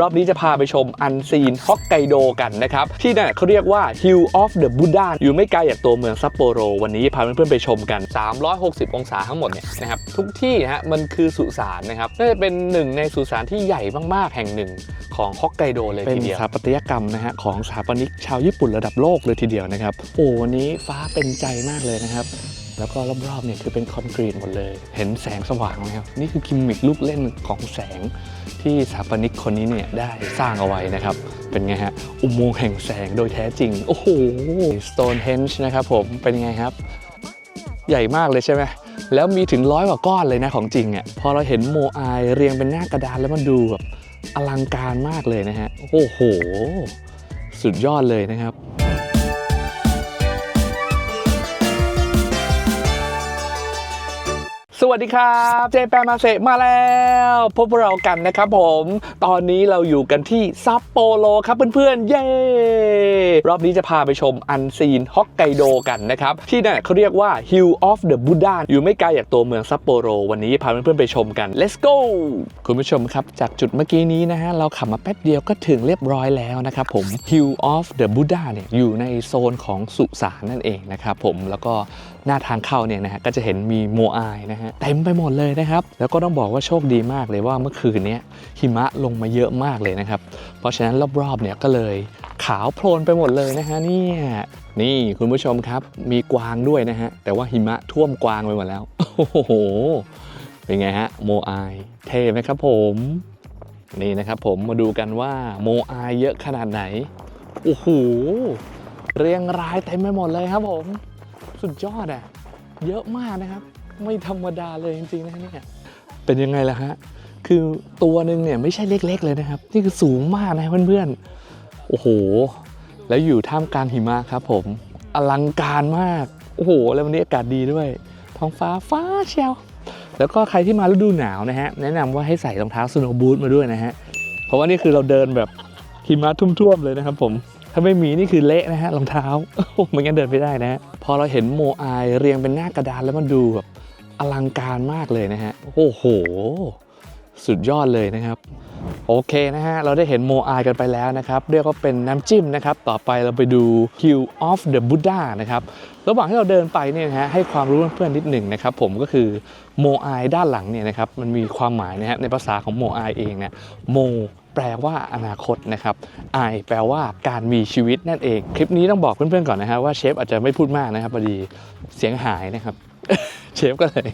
รอบนี้จะพาไปชมอันซีนฮอกไกโดกันนะครับ ที่นั่นเขาเรียกว่า Hill of the Buddha อยู่ไม่ไกลจากตัวเมืองซัปโปโร วันนี้พาเพื่อนๆไปชมกัน 360 องศาทั้งหมดเนี่ยนะครับ ทุกที่นะฮะมันคือสุสานนะครับน่าจะเป็นหนึ่งในสุสานที่ใหญ่มากๆ แห่งหนึ่งของฮอกไกโดเลยทีเดียว เป็นสถาปัตยกรรมนะฮะของสถาปนิกชาวญี่ปุ่นระดับโลกเลยทีเดียวนะครับ โอ้วันนี้ฟ้าเป็นใจมากเลยนะครับ แล้วก็รอบๆเนี่ยคือเป็นคอนกรีตหมดเลย เห็นแสงสว่างไหมครับ นี่คือกิมมิคลูกเล่นของแสงที่สถาปนิกคนนี้เนี่ยได้สร้างเอาไว้นะครับ เป็นไงฮะ อุโมงค์แห่งแสงโดยแท้จริง โอ้โห Stonehenge นะครับผม เป็นไงครับ ใหญ่มากเลยใช่ไหมแล้วมีถึงร้อยกว่าก้อนเลยนะของจริงอะ พอเราเห็นโมอายเรียงเป็นหน้ากระดานแล้วมันดูแบบอลังการมากเลยนะฮะ โอ้โห สุดยอดเลยนะครับ วัสดีครับ เจแปนมาเซมาแล้ว พบเรากันนะครับผม ตอนนี้เราอยู่กันที่ซัปโปโรครับเพื่อนๆ เย้ รอบนี้จะพาไปชมอันซีนฮอกไกโดกันนะครับ ที่นั่นเขาเรียกว่า Hill of the Buddha อยู่ไม่ไกลจากตัวเมืองซัปโปโร วันนี้พาเพื่อนๆไปชมกัน let's go คุณผู้ชมครับจากจุดเมื่อกี้นี้นะฮะเราขับมาแป๊บเดียวก็ถึงเรียบร้อยแล้วนะครับผม Hill of the Buddha เนี่ยอยู่ในโซนของสุสานนั่นเองนะครับผมแล้วก็ หน้าทางเข้าเนี่ยนะฮะก็จะเห็นมีโมอายนะฮะเต็มไปหมดเลยนะครับ แล้วก็ต้องบอกว่าโชคดีมากเลยว่าเมื่อคืนนี้หิมะลงมาเยอะมากเลยนะครับ เพราะฉะนั้นรอบๆเนี่ยก็เลยขาวโพลนไปหมดเลยนะฮะเนี่ยนี่คุณผู้ชมครับมีกวางด้วยนะฮะแต่ว่าหิมะท่วมกวางไปหมดแล้วโอ้โหเป็นไงฮะโมอายเท่ไหมครับผมนี่นะครับผมมาดูกันว่าโมอายเยอะขนาดไหนโอ้โหเรียงรายเต็มไปหมดเลยครับผม สุดยอดอะเยอะมากนะครับ ไม่ธรรมดาเลยจริงๆนะเนี่ยเป็นยังไงล่ะฮะคือตัวหนึ่งเนี่ยไม่ใช่เล็กๆเลยนะครับ นี่คือสูงมากนะเพื่อนๆโอ้โห แล้วอยู่ท่ามกลางหิมะครับ ผมอลังการมากโอ้โห แล้ววันนี้อากาศดีด้วย ท้องฟ้าฟ้าเชียวแล้วก็ใครที่มาฤดูหนาวนะฮะแนะนำว่าให้ใส่รองเท้าสโนว์บูทมาด้วยนะฮะเพราะว่านี่คือเราเดินแบบหิมะทุ่มๆเลยนะครับผมถ้าไม่มีนี่คือเละนะฮะรองเท้าไม่งั้นเดินไม่ได้นะฮะ พอเราเห็นโมอายเรียงเป็นหน้ากระดานแล้วมันดูแบบอลังการมากเลยนะฮะ โอ้โห สุดยอดเลยนะครับ โอเคนะฮะ เราได้เห็นโมอายกันไปแล้วนะครับ เรียกว่าเป็นน้ำจิ้มนะครับ ต่อไปเราไปดู Hill of the Buddha นะครับ ระหว่างที่เราเดินไปเนี่ยนะฮะ ให้ความรู้เพื่อนๆนิดหนึ่งนะครับ ผมก็คือโมอายด้านหลังเนี่ยนะครับ มันมีความหมายนะฮะ ในภาษาของโมอายเองเนี่ย โม แปลว่าอนาคตนะครับอายแปลว่าการมีชีวิตนั่นเอง คลิปนี้ต้องบอกเพื่อนๆก่อนนะฮะว่าเชฟอาจจะไม่พูดมากนะครับพอดีเสียงหายนะครับ เชฟก็เลย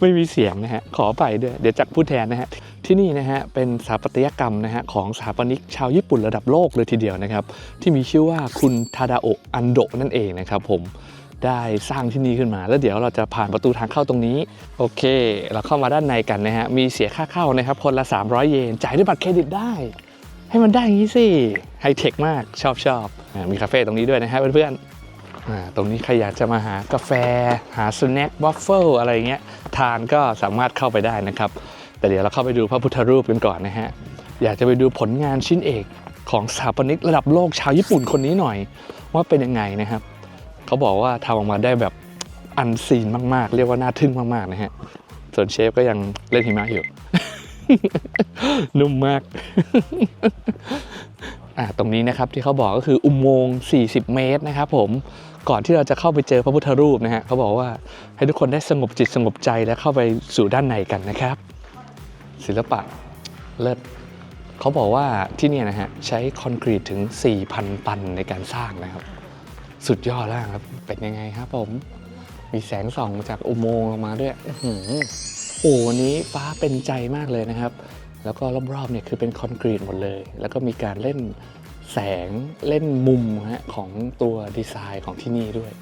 ไม่มีเสียงนะฮะขอไปด้วยเดี๋ยวจักพูดแทนนะฮะที่นี่นะฮะเป็นสถาปัตยกรรมนะฮะของสถาปนิกชาวญี่ปุ่นระดับโลกเลยทีเดียวนะครับ ที่มีชื่อว่าคุณทาดาโอะอันโดะนั่นเองนะครับผม ได้สร้างที่นี่ขึ้นมา แล้วเดี๋ยวเราจะผ่านประตูทางเข้าตรงนี้ โอเค เราเข้ามาด้านในกันนะฮะ มีเสียค่าเข้านะครับ คนละ 300 เยน จ่ายด้วยบัตรเครดิตได้ ให้มันได้อย่างนี้สิ ไฮเทคมาก ชอบชอบมีคาเฟ่ตรงนี้ด้วยนะฮะเพื่อนๆตรงนี้ใครอยากจะมาหากาแฟ หาสแน็ควัฟเฟิลอะไรเงี้ย ทานก็สามารถเข้าไปได้นะครับ แต่เดี๋ยวเราเข้าไปดูพระพุทธรูปกันก่อนนะฮะ อยากจะไปดูผลงานชิ้นเอกของสถาปนิกระดับโลกชาวญี่ปุ่นคนนี้หน่อย ว่าเป็นยังไงนะครับ เขาบอกว่าทำออกมาได้แบบอันซีนมากๆ เรียกว่าน่าทึ่งมากๆนะฮะ ส่วนเชฟก็ยังเล่นหิมะอยู่ นุ่มมาก อ่าตรงนี้นะครับที่เขาบอกก็คืออุโมงค์40 เมตรนะครับผมก่อนที่เราจะเข้าไปเจอพระพุทธรูปนะฮะเขาบอกว่าให้ทุกคนได้สงบจิตสงบใจและเข้าไปสู่ด้านในกันนะครับ ศิลปะเลิศเขาบอกว่าที่เนี่ยนะฮะใช้คอนกรีตถึง 4,000 ตันในการสร้างนะครับ สุดยอดแล้วครับ เป็นยังไงครับผม มีแสงส่องมาจากอุโมงค์ลงมาด้วยอื้อหือโอ้วันนี้ฟ้าเป็นใจมากเลยนะครับ แล้วก็รอบๆเนี่ยคือเป็นคอนกรีตหมดเลย แล้วก็มีการเล่นแสงเล่นมุมฮะของตัวดีไซน์ของที่นี่ด้วย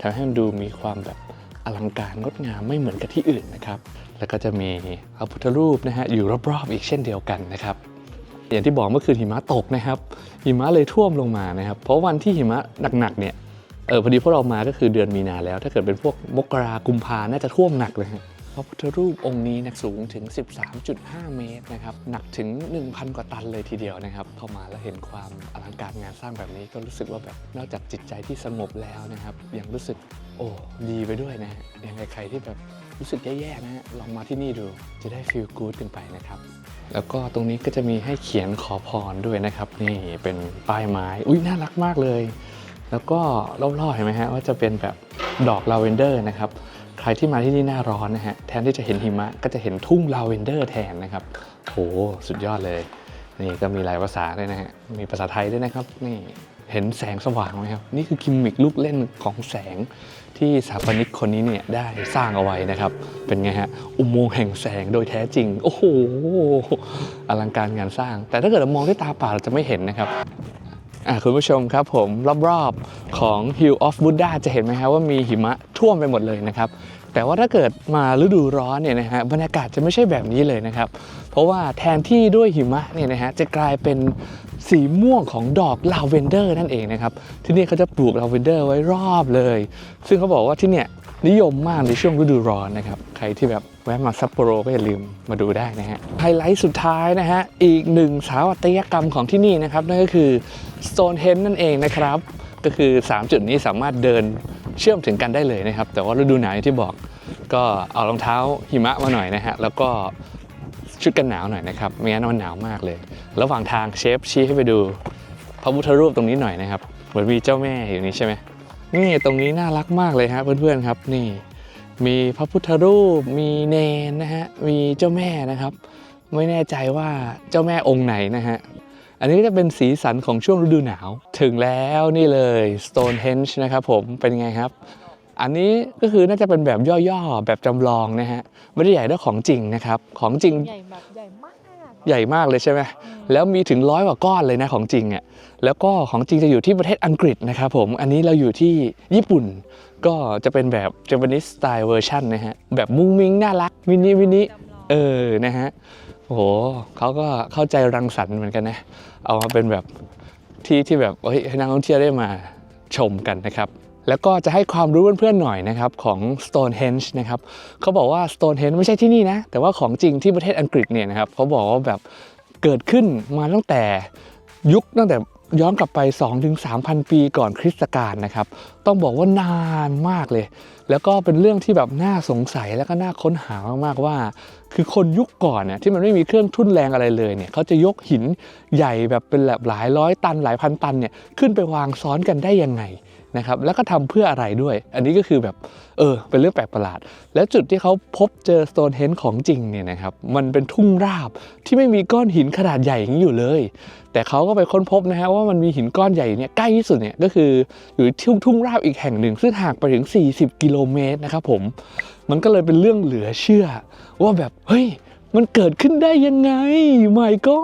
ทำให้มันดูมีความแบบอลังการงดงามไม่เหมือนกับที่อื่นนะครับ แล้วก็จะมีพระพุทธรูปนะฮะอยู่รอบๆอีกเช่นเดียวกันนะครับ อย่างที่บอกเมื่อคืนหิมะตกนะครับ หิมะเลยท่วมลงมานะครับ เพราะวันที่หิมะหนักๆเนี่ย เออพอดีพวกเรามาก็คือเดือนมีนาแล้ว ถ้าเกิดเป็นพวกมกรากุมภาน่าจะท่วมหนักเลยฮะพระพุทธรูปองค์นี้นะสูงถึง 13.5 เมตรนะครับหนักถึง 1,000 กว่าตันเลยทีเดียวนะครับเข้ามาแล้วเห็นความอลังการงานสร้างแบบนี้ก็รู้สึกว่าแบบนอกจากจิตใจที่สงบแล้วนะครับยังรู้สึกโอ้ดีไปด้วยนะฮะยังไงใครที่แบบรู้สึกแย่ๆนะฮะลองมาที่นี่ดูจะได้ฟีลกู๊ดกันไปนะครับแล้วก็ตรงนี้ก็จะมีให้เขียนขอพรด้วยนะครับ นี่เป็นป้ายไม้ อุ้ยน่ารักมากเลย แล้วก็รอบๆเห็นไหมฮะว่าจะเป็นแบบดอกลาเวนเดอร์นะครับใครที่มาที่นี่หน้าร้อนนะฮะแทนที่จะเห็นหิมะก็จะเห็นทุ่งลาเวนเดอร์แทนนะครับโหสุดยอดเลยนี่ก็มีหลายภาษาด้วยนะฮะมีภาษาไทยด้วยนะครับนี่เห็นแสงสว่างไหมครับ นี่คือกิมมิคลูกเล่นของแสงที่สถาปนิกคนนี้เนี่ยได้สร้างเอาไว้นะครับ เป็นไงฮะ อุโมงค์แห่งแสงโดยแท้จริง โอ้โห อลังการงานสร้าง แต่ถ้าเกิดเรามองด้วยตาเปล่าเราจะไม่เห็นนะครับ คุณผู้ชมครับผมรอบๆของ Hill of Buddha จะเห็นไหมครับว่ามีหิมะท่วมไปหมดเลยนะครับแต่ว่าถ้าเกิดมาฤดูร้อนเนี่ยนะฮะบรรยากาศจะไม่ใช่แบบนี้เลยนะครับ เพราะว่าแทนที่ด้วยหิมะเนี่ยนะฮะจะกลายเป็นสีม่วงของดอกลาเวนเดอร์นั่นเองนะครับที่นี่เขาจะปลูกลาเวนเดอร์ไว้รอบเลย ซึ่งเขาบอกว่าที่เนี่ย นิยมมากในช่วงฤดูร้อนนะครับ ใครที่แบบแวะมาซัปโปโรก็อย่าลืมมาดูได้นะฮะ ไฮไลท์สุดท้ายนะฮะ อีกหนึ่งสถาปัตยกรรมของที่นี่นะครับ นั่นก็คือ Stonehenge นั่นเองนะครับ ก็คือ 3 จุดนี้สามารถเดินเชื่อมถึงกันได้เลยนะครับ แต่ว่าฤดูหนาวที่บอก ก็เอารองเท้าหิมะมาหน่อยนะฮะ แล้วก็ชุดกันหนาวหน่อยนะครับ ไม่งั้นมันหนาวมากเลย ระหว่างทางเชฟชี้ให้ไปดูพระพุทธรูปตรงนี้หน่อยนะครับ เหมือนมีเจ้าแม่อยู่นี้ใช่ไหม นี่ตรงนี้น่ารักมากเลยฮะเพื่อนๆครับนี่ มีพระพุทธรูป มีเนนนะฮะมีเจ้าแม่นะครับ ไม่แน่ใจว่าเจ้าแม่องค์ไหนนะฮะอันนี้ก็จะเป็นสีสันของช่วงฤดูหนาว ถึงแล้วนี่เลย Stonehenge นะครับผมเป็นไงครับ อันนี้ก็คือน่าจะเป็นแบบย่อๆ แบบจำลองนะฮะ ไม่ได้ใหญ่เท่าของจริงนะครับ ของจริง ใหญ่แบบใหญ่มาก ใหญ่มากเลยใช่ไหมแล้วมีถึงร้อยกว่าก้อนเลยนะของจริงอะแล้วก็ของจริงจะอยู่ที่ประเทศอังกฤษนะครับผมอันนี้เราอยู่ที่ญี่ปุ่น ก็จะเป็นแบบ Japanese style version นะฮะแบบมุ้งมิ้งน่ารักมินิมินิจำลองเออนะฮะโอ้โหเขาก็เข้าใจรังสรรค์เหมือนกันนะ เอามาเป็นแบบที่ที่แบบเฮ้ยให้นักท่องเที่ยวได้มาชมกันนะครับ แล้วก็จะให้ความรู้เพื่อนๆหน่อยนะครับของ Stonehenge นะครับเขาบอกว่า Stonehenge ไม่ใช่ที่นี่นะ แต่ว่าของจริงที่ประเทศอังกฤษเนี่ยนะครับเขาบอกว่าแบบเกิดขึ้นมาตั้งแต่ยุคตั้งแต่ย้อนกลับไป 2-3,000 ปีก่อนคริสตกาลนะครับ ต้องบอกว่านานมากเลย แล้วก็เป็นเรื่องที่แบบน่าสงสัยแล้วก็น่าค้นหามากๆว่า คือคนยุคก่อนเนี่ยที่มันไม่มีเครื่องทุ่นแรงอะไรเลยเนี่ยเขาจะยกหินใหญ่แบบเป็นแบบหลายร้อยตันหลายพันตันเนี่ยขึ้นไปวางซ้อนกันได้ยังไง นะครับแล้วก็ทำเพื่ออะไรด้วย อันนี้ก็คือแบบเออเป็นเรื่องแปลกประหลาด แล้วจุดที่เขาพบเจอสโตนเฮนของจริงเนี่ยนะครับมันเป็นทุ่งราบที่ไม่มีก้อนหินขนาดใหญ่อย่างนี้อยู่เลย แต่เขาก็ไปค้นพบนะฮะว่ามันมีหินก้อนใหญ่เนี่ยใกล้ที่สุดเนี่ยก็คืออยู่ที่ทุ่งราบอีกแห่งหนึ่ง ซึ่งห่างไปถึง 40 กิโลเมตรนะครับผมมันก็เลยเป็นเรื่องเหลือเชื่อ ว่าแบบเฮ้ยมันเกิดขึ้นได้ยังไงไม่ก้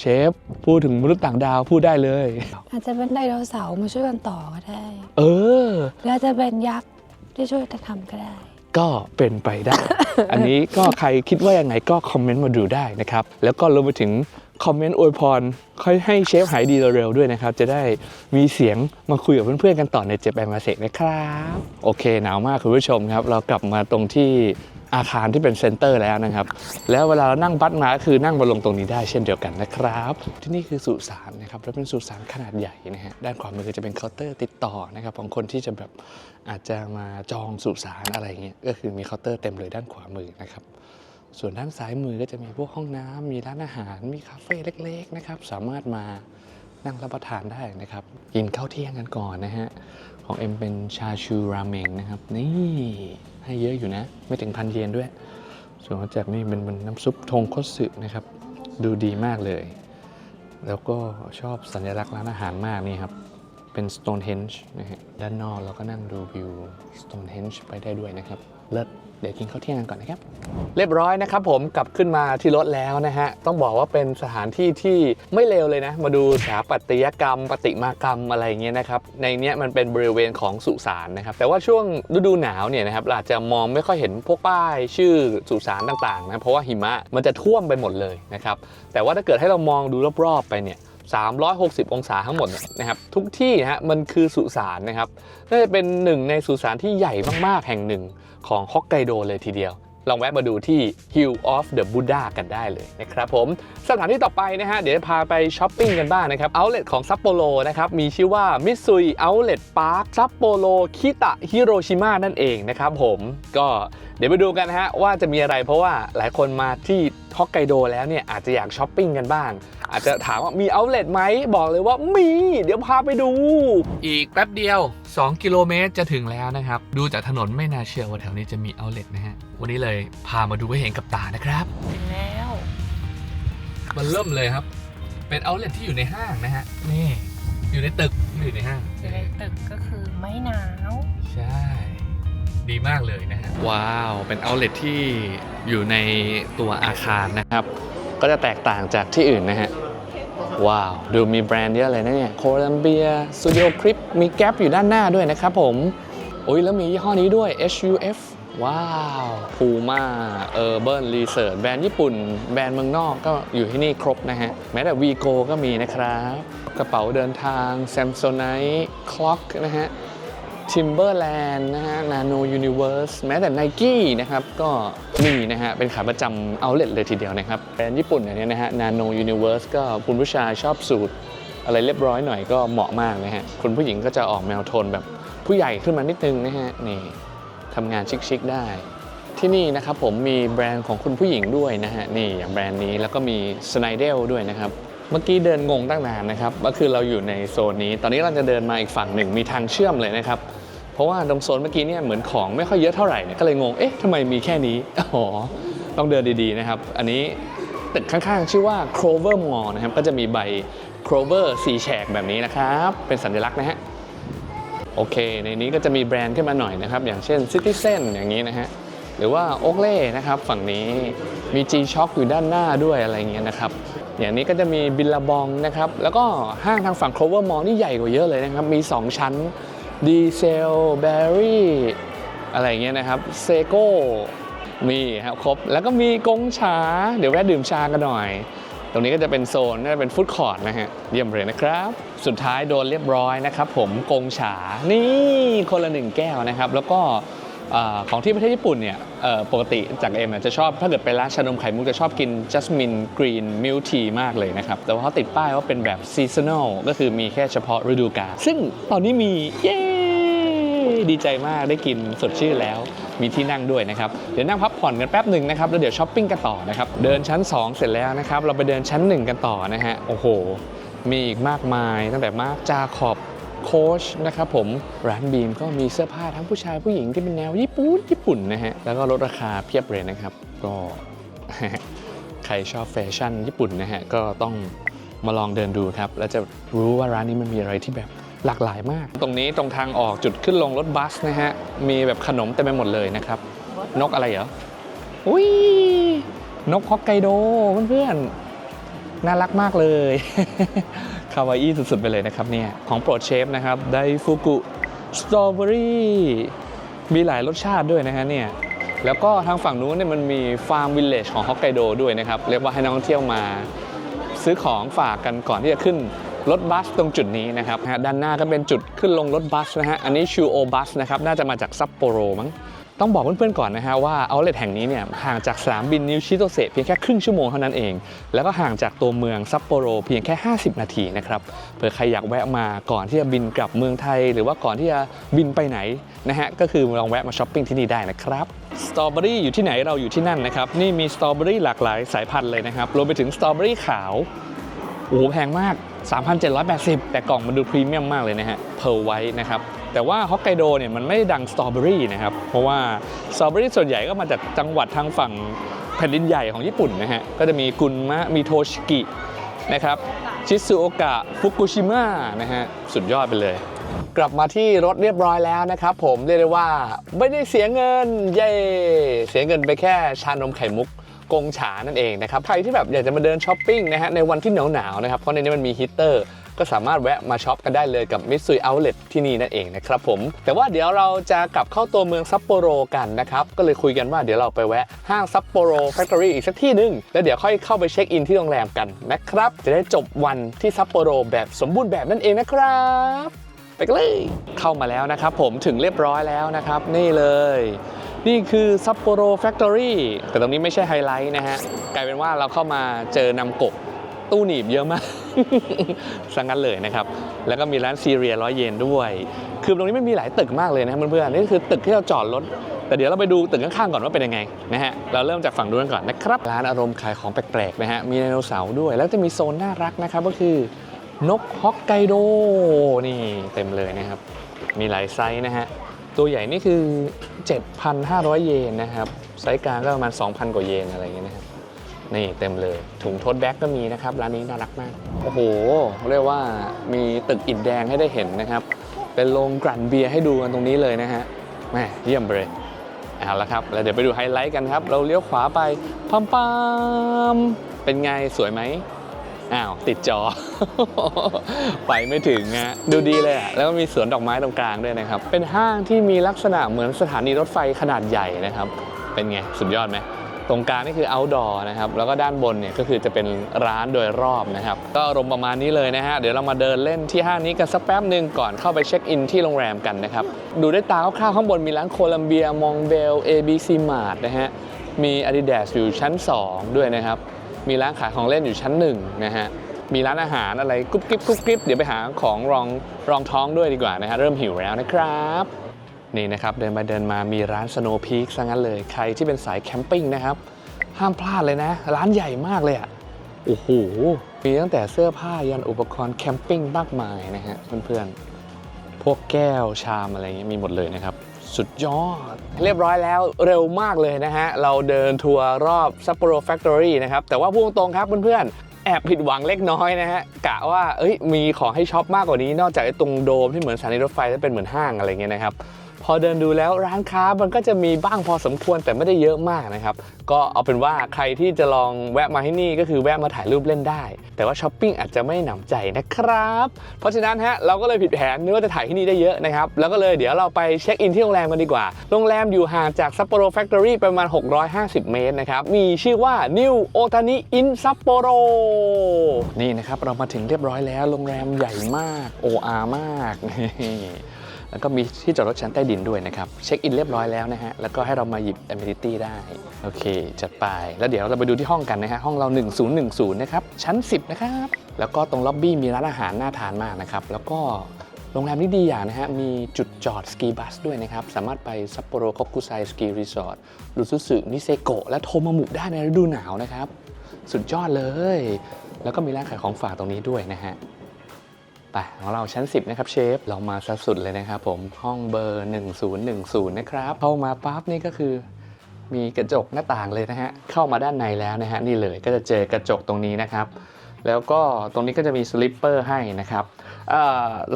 เชฟ พูดถึงมนุษย์ต่างดาวพูดได้เลย อาจจะเป็นไดโนเสาร์มาช่วยกันต่อก็ได้ เออ หรืออาจจะเป็นยักษ์ที่ช่วยกันทำก็ได้ ก็เป็นไปได้ อันนี้ก็ใครคิดว่ายังไงก็คอมเมนต์มาดูได้นะครับ แล้วก็รวมไปถึงคอมเมนต์อวยพรค่อยให้เชฟหายดีเร็วๆด้วยนะครับ จะได้มีเสียงมาคุยกับเพื่อนๆกันต่อในเจ็บแอมมาเสกนะครับ โอเคหนาวมากคุณผู้ชมครับ เรากลับมาตรงที่ อาคารที่เป็นเซ็นเตอร์แล้วนะครับ แล้วเวลาเรานั่งบัสมาก็คือนั่งมาลงตรงนี้ได้เช่นเดียวกันนะครับ ที่นี่คือสุสานนะครับแล้วเป็นสุสานขนาดใหญ่นะฮะด้านขวามือจะเป็นเคาน์เตอร์ติดต่อนะครับของคนที่จะแบบอาจจะมาจองสุสานอะไรเงี้ยก็คือมีเคาน์เตอร์เต็มเลยด้านขวามือนะครับส่วนด้านซ้ายมือก็จะมีพวกห้องน้ำมีร้านอาหาร มีคาเฟ่เล็ก ๆ นะครับ สามารถมานั่งรับประทานได้นะครับ กินข้าวเที่ยงกันก่อนนะฮะ ของเอ็มเป็นชาชูราเมงนะครับ นี่ ให้เยอะอยู่นะ ไม่ถึงพันเยนด้วย ส่วนของแจ็บนี่เป็นนน้ำซุปทงคสึนะครับ ดูดีมากเลย แล้วก็ชอบสัญลักษณ์ร้านอาหารมากนี่ครับ เป็น Stonehenge นะฮะด้านนอกเราก็นั่งดูวิว Stonehenge ไปได้ด้วยนะครับ เลิศ เดี๋ยวกินข้าวเที่ยงกันก่อนนะครับ เรียบร้อยนะครับผมกลับขึ้นมาที่รถแล้วนะฮะ ต้องบอกว่าเป็นสถานที่ที่ไม่เลวเลยนะ มาดูสถาปัตยกรรมประติมากรรมอะไรเงี้ยนะครับ ในเนี้ยมันเป็นบริเวณของสุสานนะครับ แต่ว่าช่วงฤดูหนาวเนี่ยนะครับเราอาจจะมองไม่ค่อยเห็นพวกป้ายชื่อสุสานต่างๆนะเพราะว่าหิมะมันจะท่วมไปหมดเลยนะครับแต่ว่าถ้าเกิดให้เรามองดูรอบๆไปเนี่ย360 องศาทั้งหมดเนี่ยนะครับทุกที่นะฮะมันคือสุสานนะครับน่าจะเป็นหนึ่งในสุสานที่ใหญ่มากๆแห่งหนึ่ง ของฮอกไกโดเลยทีเดียว ลองแวะมาดูที่ Hill of the Buddha กันได้เลยนะครับผมสถานที่ต่อไปนะฮะ เดี๋ยวจะพาไปช้อปปิ้งกันบ้างนะครับเอาเลทของซัปโปโรนะครับมีชื่อว่า Mitsui Outlet Park ซัปโปโรคิตะฮิโรชิมานั่นเองนะครับผมก็ เดี๋ยวไปดูกันนะฮะว่าจะมีอะไรเพราะว่าหลายคนมาที่ฮอกไกโดแล้วเนี่ยอาจจะอยากช้อปปิ้งกันบ้าง อาจจะถามว่ามีเอาท์เล t ไหมบอกเลยว่ามี เดี๋ยวพาไปดู อีกแป๊บเดียว 2 กิโลเมตรจะถึงแล้วนะครับ ดูจากถนนไม่น่าเชื่อว่าแถวนี้จะมีเอาท์เล t นะฮะ วันนี้เลยพามาดูให้เห็นกับตานะครับถึงแล้วมันเริ่มเลยครับ เป็นเอาท์เล t ที่อยู่ในห้างนะฮะนี่อยู่ในตึกไม่อยู่ในห้างอยู่ในตึกก็คือไม่หนาวใช่ ดีมากเลยนะฮะว้าว เป็นเอาท์เล t ที่อยู่ในตัวอาคารนะครับ ก็จะแตกต่างจากที่อื่นนะฮะ ว้าว ดูมีแบรนด์เยอะเลยนะเนี่ยโคลัมเบียสตูดิโอคลิปมีแก๊ปอยู่ด้านหน้าด้วยนะครับผมโอ้ยแล้วมียี่ห้อนี้ด้วย HUF ว้าว Puma Urban Research แบรนด์ญี่ปุ่น แบรนด์เมืองนอกก็อยู่ที่นี่ครบนะฮะ แม้แต่ Vigo ก็มีนะครับ กระเป๋าเดินทาง Samsonite Clock นะฮะ Timberland นะฮะ Nano Universe แม้แต่ Nike นะครับ ก็มีนะฮะ เป็นขาประจำ outlet เลยทีเดียวนะครับแบรนด์ญี่ปุ่นอย่างเนี้ยนะฮะ Nano Universe ก็คุณผู้ชายชอบสูตร อะไรเรียบร้อยหน่อยก็เหมาะมากนะฮะ คุณผู้หญิงก็จะออกแนวโทนแบบผู้ใหญ่ขึ้นมานิดนึงนะฮะ นี่ทำงานชิคๆได้ที่นี่นะครับผมมีแบรนด์ของคุณผู้หญิงด้วยนะฮะ นี่อย่างแบรนด์นี้แล้วก็มี s n i d e l ด้วยนะครับ เมื่อกี้เดินงงตั้งนานนะครับ ก็คือเราอยู่ในโซนนี้ ตอนนี้เราจะเดินมาอีกฝั่งหนึ่งมีทางเชื่อมเลยนะครับ เพราะว่าตรงโซนเมื่อกี้เนี่ยเหมือนของไม่ค่อยเยอะเท่าไหร่เนี่ยก็เลยงง เอ๊ะทำไมมีแค่นี้ อ๋อ ต้องเดินดีๆนะครับ อันนี้ตึกข้างๆ ชื่อว่า Clover Mall นะครับ ก็จะมีใบ Clover สีแฉกแบบนี้นะครับ เป็นสัญลักษณ์นะฮะ โอเค ในนี้ก็จะมีแบรนด์ขึ้นมาหน่อยนะครับ อย่างเช่น Citizen อย่างนี้นะฮะ หรือว่าโอ๊กเล่นะครับ ฝั่งนี้ มี G-Shock อยู่ด้านหน้าด้วยอะไรเงี้ยนะครับ อย่างนี้ก็จะมีบิลลาบองนะครับ แล้วก็ห้างทางฝั่ง Clover Mall นี่ใหญ่กว่าเยอะเลยนะครับ มี 2 ชั้นดีเซลแบรี่อะไรเงี้ยนะครับเซโก้มีครับครบ แล้วก็มีกงชา เดี๋ยวแวะดื่มชากันหน่อย ตรงนี้ก็จะเป็นโซนน่าจะเป็นฟู้ดคอร์ทนะฮะ เยี่ยมเลยนะครับ สุดท้ายโดนเรียบร้อยนะครับผมกงฉานี่คนละหนึ่งแก้วนะครับ แล้วก็ ของที่ประเทศญี่ปุ่นเนี่ยปกติจากเอ็มจะชอบถ้าเกิดไปร้านชานมไข่มุกจะชอบกินจัสมินกรีนมิลทีมากเลยนะครับ แต่ว่าเขาติดป้ายว่าเป็นแบบซีซัน a ลก็คือมีแค่เฉพาะฤดูกาลซึ่งตอนนี้มีเย้ดีใจมากได้กินสดชื่นแล้วมีที่นั่งด้วยนะครับเดี๋ยวนั่งพักผ่อนกันแป๊บหนึ่งนะครับแล้วเดี๋ยวช้อปปิ้งกันต่อนะครับเดินชั้น 2 เสร็จแล้วนะครับเราไปเดินชั้น 1 กันต่อนะฮะโอ้โหมีอีกมากมายตั้งแต่มาร์คจาขอบ โค้ชนะครับผมร้านบีมก็มีเสื้อผ้าทั้งผู้ชายผู้หญิงที่เป็นแนวญี่ปุ่นญี่ปุ่นนะฮะ แล้วก็ลดราคาเพียบเลยนะครับ ก็ใครชอบแฟชั่นญี่ปุ่นนะฮะ ก็ต้องมาลองเดินดูครับ แล้วจะรู้ว่าร้านนี้มันมีอะไรที่แบบหลากหลายมาก ตรงนี้ตรงทางออกจุดขึ้นลงรถบัสนะฮะ มีแบบขนมเต็มไปหมดเลยนะครับ นกอะไรเหรอ อุ้ยนกฮอกไกโดเพื่อนๆ น่ารักมากเลยาวาอี้สุดๆ ไปเลยนะครับเนี่ย ของโปรดเชฟนะครับ ไดฟูกุสตรอเบอรี่มีหลายรสชาติด้วยนะฮะเนี่ย แล้วก็ทางฝั่งนู้นเนี่ยมันมีฟาร์มวิลเลจของฮอกไกโดด้วยนะครับ เรียกว่าให้นักท่องเที่ยวมาซื้อของฝากกันก่อนที่จะขึ้นรถบัสตรงจุดนี้นะครับด้านหน้าก็เป็นจุดขึ้นลงรถบัสนะฮะ อันนี้ชูโอบัสนะครับ น่าจะมาจากซัปโปโรมั้ง ต้องบอกเพื่อนๆก่อนนะฮะว่าเอาเลทแห่งนี้เนี่ยห่างจากสนามบินนิวชิโตเซเพียงแค่ครึ่งชั่วโมงเท่านั้นเอง แล้วก็ห่างจากตัวเมืองซัปโปโรเพียงแค่ 50 นาทีนะครับเผื่อใครอยากแวะมาก่อนที่จะบินกลับเมืองไทย หรือว่าก่อนที่จะบินไปไหนนะฮะก็คือลองแวะมาช้อปปิ้งที่นี่ได้นะครับสตรอเบอรี่อยู่ที่ไหนเราอยู่ที่นั่นนะครับนี่มีสตรอเบอรี่หลากหลายสายพันธุ์เลยนะครับรวมไปถึงสตรอเบอรี่ขาวโอ้โหแพงมาก 3,780 แต่กล่องมันดูพรีเมียมมากเลยนะฮะเพ r ร์ไว้นะครับ แต่ว่าฮอกไกโดเนี่ยมันไม่ดังสตรอเบอรี่นะครับ เพราะว่าสตรอเบอรี่ส่วนใหญ่ก็มาจากจังหวัดทางฝั่งแผ่นดินใหญ่ของญี่ปุ่นนะฮะ ก็จะมีกุนมะ มีโทชิกินะครับ ชิซุโอกะ ฟุกุชิมะนะฮะ สุดยอดไปเลย กลับมาที่รถเรียบร้อยแล้วนะครับผม เรียกได้ว่าไม่ได้เสียเงิน เย้เสียเงินไปแค่ชานมไข่มุกกงฉานั่นเองนะครับ ใครที่แบบอยากจะมาเดินช้อปปิ้งนะฮะในวันที่หนาวๆนะครับ เพราะในนี้มันมีฮีเตอร์ ก็สามารถแวะมาช็อปกันได้เลยกับมิ t ซุยเอา l ล t ที่นี่นั่นเองนะครับผม แต่ว่าเดี๋ยวเราจะกลับเข้าตัวเมืองซัปโปโรกันนะครับ ก็เลยคุยกันว่าเดี๋ยวเราไปแวะห้างซัปโปโรแฟคทอรี่อีกสักที่หนึ่งแล้วเดี๋ยวค่อยเข้าไปเช็คอินที่โรงแรมกันนะครับ จะได้จบวันที่ซัปโปโรแบบสมบูรณ์แบบนั่นเองนะครับไปกันเลยเข้ามาแล้วนะครับผมถึงเรียบร้อยแล้วนะครับ นี่เลย นี่คือซัปโปโรแฟคทอรี่แต่ตรงนี้ไม่ใช่ไฮไลท์นะฮะ กลายเป็นว่าเราเข้ามาเจอนำกกตู้หนีบเยอะมาก สังงั้นเลยนะครับ แล้วก็มีร้านซีเรียร้อยเยนด้วย คือตรงนี้มันมีหลายตึกมากเลยนะครับเพื่อนๆนี่คือตึกที่เราจอดรถแต่เดี๋ยวเราไปดูตึกข้างๆก่อนว่าเป็นยังไงนะฮะ เราเริ่มจากฝั่งนู้นก่อนนะครับ ร้านอารมณ์ขายของแปลกๆนะฮะ มีไดโนเสาร์ด้วย แล้วจะมีโซนน่ารักนะครับก็คือนกฮอกไกโดนี่เต็มเลยนะครับ มีหลายไซส์นะฮะ ตัวใหญ่นี่คือ 7,500 เยนนะครับ ไซส์กลางก็ประมาณ 2,000 กว่าเยนอะไรอย่างเงี้ยนะครับ นี่เต็มเลยถุงทษแบ็กก็มีนะครับ ร้านนี้น่ารักมาก โอ้โห เรียกว่ามีตึกอิฐแดงให้ได้เห็นนะครับ เป็นโรงกลั่นเบียร์ให้ดูกันตรงนี้เลยนะฮะแม่เยี่ยมเลยเอาละครับแล้วเดี๋ยวไปดูไฮไลท์กันครับ เราเลี้ยวขวาไปพัมปามเป็นไงสวยไหมอ้าวติดจอ ไปไม่ถึงฮะดูดีเลยอะแล้วก็มีสวนดอกไม้ตรงกลางด้วยนะครับ เป็นห้างที่มีลักษณะเหมือนสถานีรถไฟขนาดใหญ่นะครับ เป็นไงสุดยอดไหม ตรงกลางนี่คือ outdoor นะครับแล้วก็ด้านบนเนี่ยก็คือจะเป็นร้านโดยรอบนะครับก็อารมณ์ประมาณนี้เลยนะฮะเดี๋ยวเรามาเดินเล่นที่ห้างนี้กันสักแป๊บหนึ่งก่อนเข้าไปเช็คอินที่โรงแรมกันนะครับดูด้วยตาคร่าวๆข้างบนมีร้านโคลัมเบียมองเบล ABC Mart นะฮะมี Adidas อยู่ชั้น 2 ด้วยนะครับ มีร้านขายของเล่นอยู่ชั้น1นะฮะมีร้านอาหารอะไรกุ๊บกิ๊บกุ๊บกิ๊บเดี๋ยวไปหาของรองรองท้องด้วยดีกว่านะฮะเริ่มหิวแล้วนะครับ นี่นะครับเดินไปเดินมามีร้าน Snow Peak ซะงั้นเลยใครที่เป็นสายแคมปิ้งนะครับ ห้ามพลาดเลยนะ ร้านใหญ่มากเลยอะ่ะโอ้โหมีตั้งแต่เสื้อผ้ายันอุปกรณ์แคมปิ้งมากมายนะฮะเพื่อนๆ พวกแก้วชามอะไรเงี้ยมีหมดเลยนะครับ สุดยอด เรียบร้อยแล้วเร็วมากเลยนะฮะ เราเดินทัวร์รอบ Sapporo Factory นะครับ แต่ว่าพูดตรงๆครับเพื่อนๆ แอบผิดหวังเล็กน้อยนะฮะ กะว่าเอ้ยมีของให้ช็อปมากกว่านี้นอกจากไอ้ตรงโดมที่เหมือนสถานีรถไฟแล้วเป็นเหมือนห้างอะไรเงี้ยนะครับพ อเดินดูแล้วร้านค้ามันก็จะมีบ้างพอสมควรแต่ไม่ได้เยอะมากนะครับ ก็เอาเป็นว่าใครที่จะลองแวะมาที่นี่ก็คือแวะมาถ่ายรูปเล่นได้ แต่ว่าช้อปปิ้งอาจจะไม่หนำใจนะครับ เพราะฉะนั้นฮะเราก็เลยผิดแผนนึกว่าจะถ่ายที่นี่ได้เยอะนะครับ แล้วก็เลยเดี๋ยวเราไปเช็คอินที่โรงแรมกันดีกว่า โรงแรมอยู่ห่างจากซัปโปโรแฟคทอรี่ประมาณ 650 เมตรนะครับ มีชื่อว่า New Otani in Sapporo นี่นะครับเรามาถึงเรียบร้อยแล้ว โรงแรมใหญ่มาก OR มาก แล้วก็มีที่จอดรถชั้นใต้ดินด้วยนะครับ เช็คอินเรียบร้อยแล้วนะฮะ แล้วก็ให้เรามาหยิบ Amenity ได้ โอเค จัดไป แล้วเดี๋ยวเราไปดูที่ห้องกันนะฮะ ห้องเรา 1010 นะครับ ชั้น 10 นะครับ แล้วก็ตรงล็อบบี้มีร้านอาหารน่าทานมากนะครับ แล้วก็โรงแรมนี้ดีอย่างนะฮะ มีจุดจอดสกีบัสด้วยนะครับ สามารถไปซัปโปโรคอกกุไซสกีรีสอร์ทรูซุสึนิเซโกะและโทมามุได้ในฤดูหนาวนะครับ สุดยอดเลย แล้วก็มีร้านขายของฝากตรงนี้ด้วยนะฮะ ไปของเราชั้น 10 นะครับเชฟ เรามาซะสุดเลยนะครับผมห้องเบอร์ 1010 นะครับ เข้ามาปั๊บนี่ก็คือ มีกระจกหน้าต่างเลยนะฮะ เข้ามาด้านในแล้วนะฮะนี่เลยก็จะเจอกระจกตรงนี้นะครับ แล้วก็ตรงนี้ก็จะมีสลิปเปอร์ให้นะครับ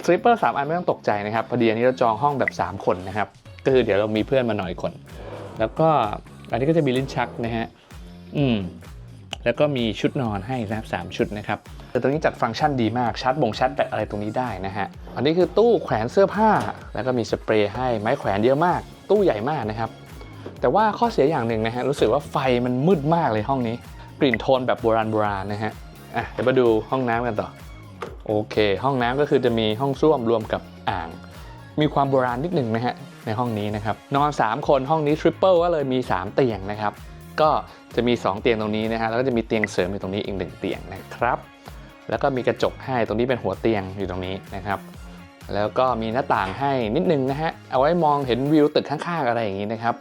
สลิปเปอร์สามอันไม่ต้องตกใจนะครับพอดีอันนี้เราจองห้องแบบ 3 คนนะครับก็คือเดี๋ยวเรามีเพื่อนมาหน่อยคน แล้วก็อันนี้ก็จะมีลิ้นชักนะฮะอืม แล้วก็มีชุดนอนให้นะครับสามชุดนะครับแต่ตรงนี้จัดฟังก์ชันดีมากชาร์จบ่งชาร์จแบตอะไรตรงนี้ได้นะฮะอันนี้คือตู้แขวนเสื้อผ้า แล้วก็มีสเปรย์ให้ไม้แขวนเยอะมาก ตู้ใหญ่มากนะครับแต่ว่าข้อเสียอย่างหนึ่งนะฮะรู้สึกว่าไฟมันมืดมากเลยห้องนี้ กลิ่นโทนแบบโบราณโบราณนะฮะอะเดี๋ยวมาดูห้องน้ำกันต่อโอเค ห้องน้ำก็คือจะมีห้องส้วมรวมกับอ่าง มีความโบราณนิดหนึ่งนะฮะในห้องนี้นะครับนอน 3 คนห้องนี้ทริปเปิลก็เลยมี 3 เตียงนะครับ ก็จะมี 2 เตียงตรงนี้นะฮะแล้วก็จะมีเตียงเสริมอยู่ตรงนี้อีกหนึ่งเตียงนะครับ แล้วก็มีกระจกให้ตรงนี้เป็นหัวเตียงอยู่ตรงนี้นะครับ แล้วก็มีหน้าต่างให้นิดนึงนะฮะเอาไว้มองเห็นวิวตึกข้างๆอะไรอย่างนี้นะครับ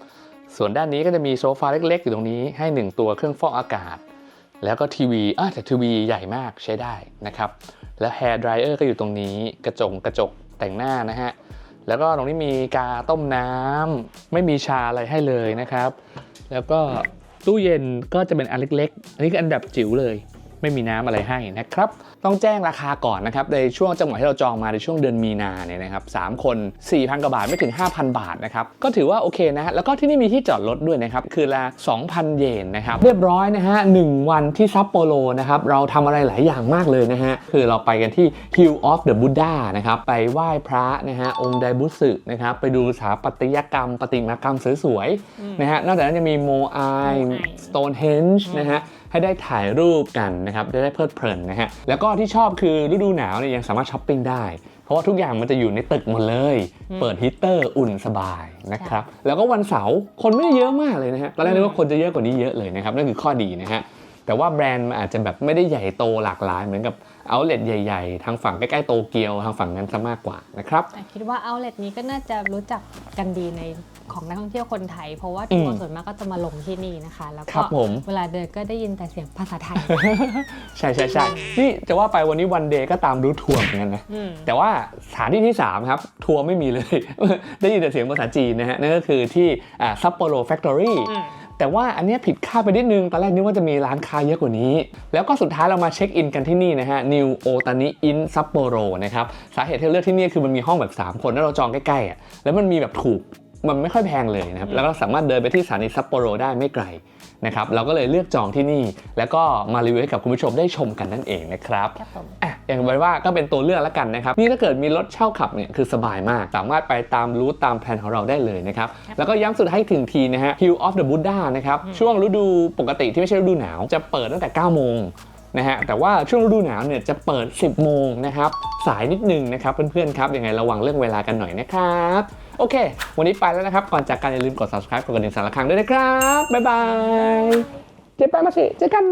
ส่วนด้านนี้ก็จะมีโซฟาเล็กๆ อยู่ตรงนี้ให้ 1 ตัวเครื่องฟอกอากาศ แล้วก็ทีวีอะแต่ทีวีใหญ่มากใช้ได้นะครับ แล้วแฮร์ดรายเออร์ก็อยู่ตรงนี้กระจกกระจกแต่งหน้านะฮะแล้วก็ตรงนี้มีกาต้มน้ำไม่มีชาอะไรให้เลยนะครับ แล้วก็ ตู้เย็นก็จะเป็นอันเล็กๆ อันนี้คืออันแบบจิ๋วเลย ไม่มีน้ำอะไรให้นะครับ ต้องแจ้งราคาก่อนนะครับ ในช่วงจังหวะที่เราจองมาในช่วงเดือนมีนาเนี่ยนะครับสามคน 4,000กว่าบาทไม่ถึง 5,000 บาทนะครับ ก็ถือว่าโอเคนะฮะ แล้วก็ที่นี่มีที่จอดรถด้วยนะครับ คือละ 2,000 เยนนะครับ เรียบร้อยนะฮะหนึ่งวันที่ซัปโปโรนะครับ เราทำอะไรหลายอย่างมากเลยนะฮะ คือเราไปกันที่ Hill of the Buddha นะครับ ไปไหว้พระนะฮะ องค์ไดบุสึนะครับ ไปดูสถาปัตยกรรมประติมากรรมสวยๆนะฮะ นอกจากนั้นจะมีโมไอ Stonehenge นะฮะ ให้ได้ถ่ายรูปกันนะครับได้ได้เพลิดเพลินนะฮะแล้วก็ที่ชอบคือฤดูหนาวเนี่ยยังสามารถช้อปปิ้งได้เพราะว่าทุกอย่างมันจะอยู่ในตึกหมดเลยอืมเปิดฮีตเตอร์อุ่นสบายนะครับ แล้วก็วันเสาร์คนไม่ได้เยอะมากเลยนะฮะ ตอนแรกนึกว่าคนจะเยอะกว่านี้เยอะเลยนะครับ นั่นคือข้อดีนะฮะ แต่ว่าแบรนด์มันอาจจะแบบไม่ได้ใหญ่โตหลากหลายเหมือนกับเอาเล t ใหญ่ๆ ทางฝั่งใกล้ ๆ โตเกียว ทางฝั่งนั้นซะมากกว่านะครับแต่คิดว่าเอาเล t นี้ก็น่าจะรู้จักกันดีในของนักท่องเที่ยวคนไทย เพราะว่าทัวอืร์มส่วนมากก็จะมาลงที่นี่นะคะ แล้วครัก็บผม เวลาเดินก็ได้ยินแต่เสียงภาษาไทย ใช่ใช่ใช่นี่จะว่าไปวันนี้วันเดย์ก็ตามรู้ทัวร์เหมือนกันนะ อืม แต่ว่าสถานที่ที่ 3 ครับ ทัวร์ไม่มีเลย ได้ยินแต่เสียงภาษาจีนนะฮะ นั่นก็คือที่ซัปโปโรแฟคทอรี่า Sapporo Factory อืม แต่ว่าอันนี้ผิดคาดไปนิดนึง ตอนแรกนึกว่าจะมีร้านค้าเยอะกว่านี้ แล้วก็สุดท้ายเรามาเช็คอินกันที่นี่นะฮะ New Otani In Sapporo นะครับ สาเหตุที่เลือกที่นี่คือมันมีห้องแบบ 3 คนแล้วเราจองใกล้ๆอะแล้วมันมีแบบถูกมันไม่ค่อยแพงเลยนะครับ แล้วก็สามารถเดินไปที่สถานีซัปโปโรได้ไม่ไกล นะครับเราก็เลยเลือกจองที่นี่ แล้วก็มารีวิวให้กับคุณผู้ชมได้ชมกันนั่นเองนะครับครับผมอะอย่างไรว่าก็เป็นตัวเลือกแล้วกันนะครับนี่ถ้าเกิดมีรถเช่าขับเนี่ยคือสบายมาก สามารถไปตามรูทตามแผนของเราได้เลยนะครับแล้วก็ย้ำสุดท้ายอีกถึงทีนะฮะ Hill of the Buddha นะครับช่วงฤดูปกติที่ไม่ใช่ฤดูหนาว จะเปิดตั้งแต่ 9 โมงนะฮะแต่ว่าช่วงฤดูหนาวเนี่ยจะเปิด 10 โมงนะครับสายนิดนึงนะครับเพื่อนๆครับยังไงระวังเรื่องเวลากันหน่อยนะครับ โอเค วันนี้ไปแล้วนะครับ ก่อนจากกันอย่าลืมกด subscribe กดกระดิ่งสาระครั้งด้วยนะครับ บ๊ายบาย เจ๊แป๊มาสิ เจอกัน